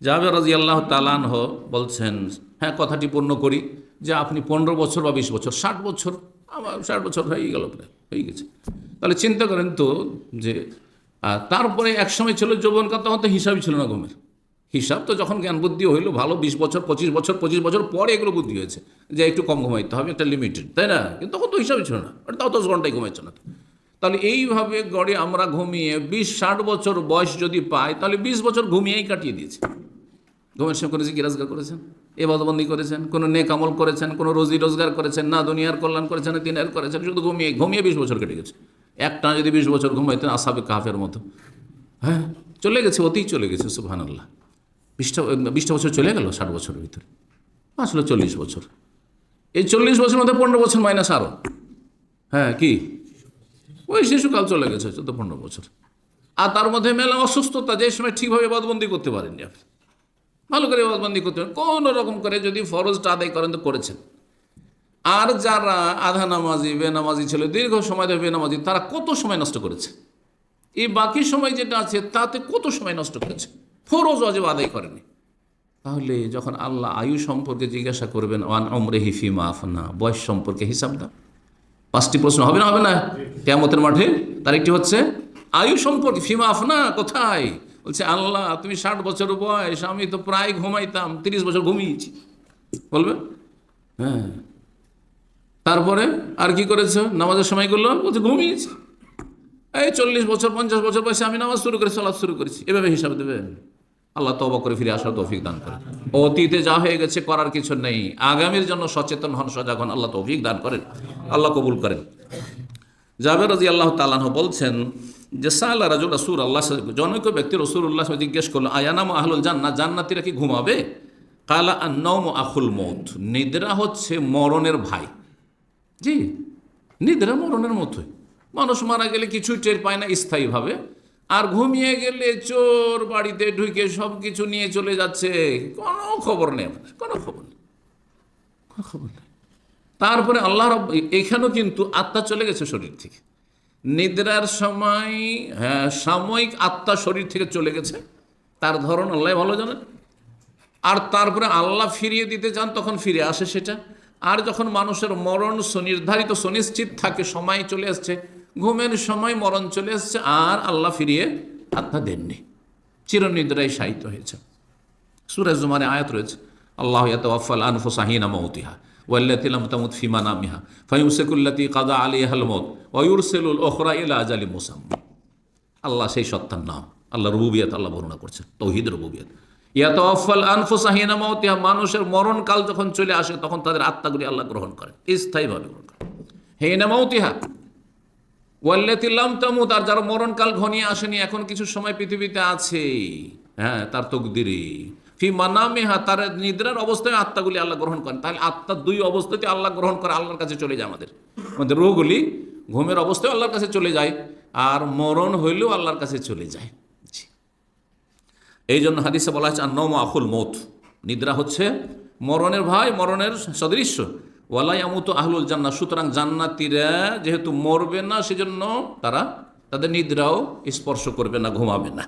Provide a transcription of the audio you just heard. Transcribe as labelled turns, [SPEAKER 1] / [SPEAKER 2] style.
[SPEAKER 1] জাবের রাজি আল্লাহ তালানহ বলছেন হ্যাঁ কথাটি পূর্ণ করি যে আপনি পনেরো বছর বা বিশ বছর, ষাট বছর, আমার ষাট বছর হয়ে গেল প্রায়, হয়ে গেছে। তাহলে চিন্তা করেন তো যে তারপরে এক সময় ছিল যৌবনকাল তখন তো হিসাবই ছিল না ঘুমের। হিসাব তো যখন জ্ঞান বুদ্ধি হইল, ভালো বিশ বছর, পঁচিশ বছর পঁচিশ বছর পরে এগুলো বুদ্ধি হয়েছে যে একটু কম ঘুমাইতে হবে, একটা লিমিটেড তাই না? কিন্তু তখন তো হিসাবই ছিল না তাও দশ ঘন্টায় ঘুমাইছে না। তাহলে এইভাবে গড়ে আমরা ঘুমিয়ে বিশ ষাট বছর বয়স যদি পাই, তাহলে বিশ বছর ঘুমিয়েই কাটিয়ে দিয়েছি। ঘুমের সময় করেছে কি রোজগার করেছেন? এবাদবন্দি করেছেন, কোনো নেক আমল করেছেন, কোনো রোজি রোজগার করেছেন, না দুনিয়ার কল্যাণ করেছেন, না দিনের করেছেন, শুধু ঘুমিয়ে ঘুমিয়ে বিশ বছর কেটে গেছে। একটা যদি বিশ বছর ঘুমাইতেন আসাবে কাফের মতো। হ্যাঁ চলে গেছে অতিই চলে গেছে সুবহান আল্লাহ বিশটা বিশটা বছর চলে গেল, ষাট বছরের ভিতরে। আসলে চল্লিশ বছর। এই চল্লিশ বছরের মধ্যে পনেরো বছর মাইনাস আরও হ্যাঁ কি? ওই শিশুকাল চলে গেছে, চোদ্দ, পনেরো বছর। আর তার মধ্যে মেলা অসুস্থতা, যে সময় ঠিকভাবে বাদবন্দি করতে পারেননি আপনি। ভালো করে বাদবন্দি করতে পারেন কোনো রকম করে যদি ফরজটা আদায় করেন তো করেছেন। আর যারা আধা নামাজি, বেনামাজি ছিল, দীর্ঘ সময় ধরে বেনামাজি, তারা কত সময় নষ্ট করেছে? এই বাকি সময় যেটা আছে, তাতে কত সময় নষ্ট করেছে? ফরজ অজেব আদায় করেনি। তাহলে যখন আল্লাহ আয়ু সম্পর্কে জিজ্ঞাসা করবেন, ওয়ান অমরে হিফি মাফ না বয়স সম্পর্কে হিসাব দাও। পাঁচটি প্রশ্ন হবে না হবে না? কেমতের মাঠে তার একটি হচ্ছে, আয়ু সম্পর্কে ফিমা আফনা কোথায়? বলছে, আল্লাহ, তুমি ষাট বছর বয়স, আমি তো প্রায় ঘুমাইতাম, তিরিশ বছর ঘুমিয়েছি। বলবে? হ্যাঁ। তারপরে আর কি করেছ? নামাজের সময় সময়গুলো বলছে, ঘুমিয়েছি। এই চল্লিশ বছর, পঞ্চাশ বছর বয়সে আমি নামাজ শুরু করেছি চলা শুরু করেছি। এভাবে হিসাব দেবেন। আল্লাহ তবা করে ফিরে আসার তৌফিক দান করে অতীতে যা হয়ে গেছে করার কিছু নেই। আগামীর জন্য সচেতন হন, সজাগ হন, আল্লাহ তৌফিক দান করেন। আল্লাহ কবুল করেন। জাবের রাজি আল্লাহ তালাহ বলছেন যে সাল্লাহ রাজুল রসুর আল্লাহ জনৈক ব্যক্তি রসুল উল্লাহ জিজ্ঞেস করল, আয়ানাম আহলুল জান্না জান্নাতিরা কি ঘুমাবে? কালা আন্নম আখুল মৌত নিদ্রা হচ্ছে মরণের ভাই জি, নিদ্রা মরণের মতোই। মানুষ মারা গেলে কিছুই টের পায় না স্থায়ীভাবে। আর ঘুমিয়ে গেলে চোর বাড়িতে ঢুকে সব কিছু নিয়ে চলে যাচ্ছে। কোনো খবর নেই কোনো খবর নেই। কোনো খবর নেই। তারপরে আল্লাহ রব এখানেও কিন্তু আত্মা চলে গেছে শরীর থেকে। নিদ্রার সময় হ্যাঁ সাময়িক আত্মা শরীর থেকে চলে গেছে। তার ধরন আল্লাহ ভালো জানেন। আর তারপরে আল্লাহ ফিরিয়ে দিতে চান, তখন ফিরে আসে সেটা। আর যখন মানুষের মরণ সুনির্ধারিত, সুনিশ্চিত থাকে, সময় চলে আসছে, ঘুমের সময় মরণ চলে আসছে, আর আল্লাহ ফিরিয়ে আত্মা দেননি। চিরনিদ্রায় শায়িত হয়েছে। সুরাজ জুমারে আয়াত রয়েছে, আল্লাহ ইয়াতাওয়াফাল আনফুসাহিনা মাউতিহা ওয়াল্লাতি লাম তামুত ফি মানামিহা ফায়ুমসিকুল্লাতি কাদা আলাইহাল মউত ওয়া ইউরসিলুল উখরা ইলা আজালি মুসাম্মা। আল্লাহ সেই সত্তার নাম আল্লাহ রুবুবিয়াত আল্লাহ বর্ণনা করছেন তৌহিদ রুবুবিয়াত। ইয়াতাওয়াফাল আনফুসাহিনা মাউতিহা, মানুষের মরণকাল যখন চলে আসে, তখন তাদের আত্মাগুলি আল্লাহ গ্রহণ করেন, স্থায়ীভাবে গ্রহণ করেন। হেনা মাউতিহা ওয়াল্লাতিল্লাম তামুত, আর যারা মরণকাল ঘনিয়ে আসেনি, এখন কিছু সময় পৃথিবীতে আছে হ্যাঁ তার তকদিরে ফি মানামেহা তার নিদ্রার অবস্থায় আত্মাগুলি আল্লাহ গ্রহণ করেন। তাহলে আত্মার দুই অবস্থাতে আল্লাহ গ্রহণ করে আল্লাহর কাছে চলে যায় আমাদের। আমাদের রোগগুলি ঘুমের অবস্থায় আল্লাহর কাছে চলে যায়, আর মরণ হইলেও আল্লাহর কাছে চলে যায়। এই জন্য হাদিসে বলা হচ্ছে নম আফুল মত। নিদ্রা হচ্ছে মরণের ভাই মরণের সদৃশ্য। ওয়ালাই আমুত আহলুল জান্না সুতরাং জান্নাতিরা যেহেতু মরবে না, সেজন্য তারা তাদের নিদ্রাও স্পর্শ করবে না, ঘুমাবে না।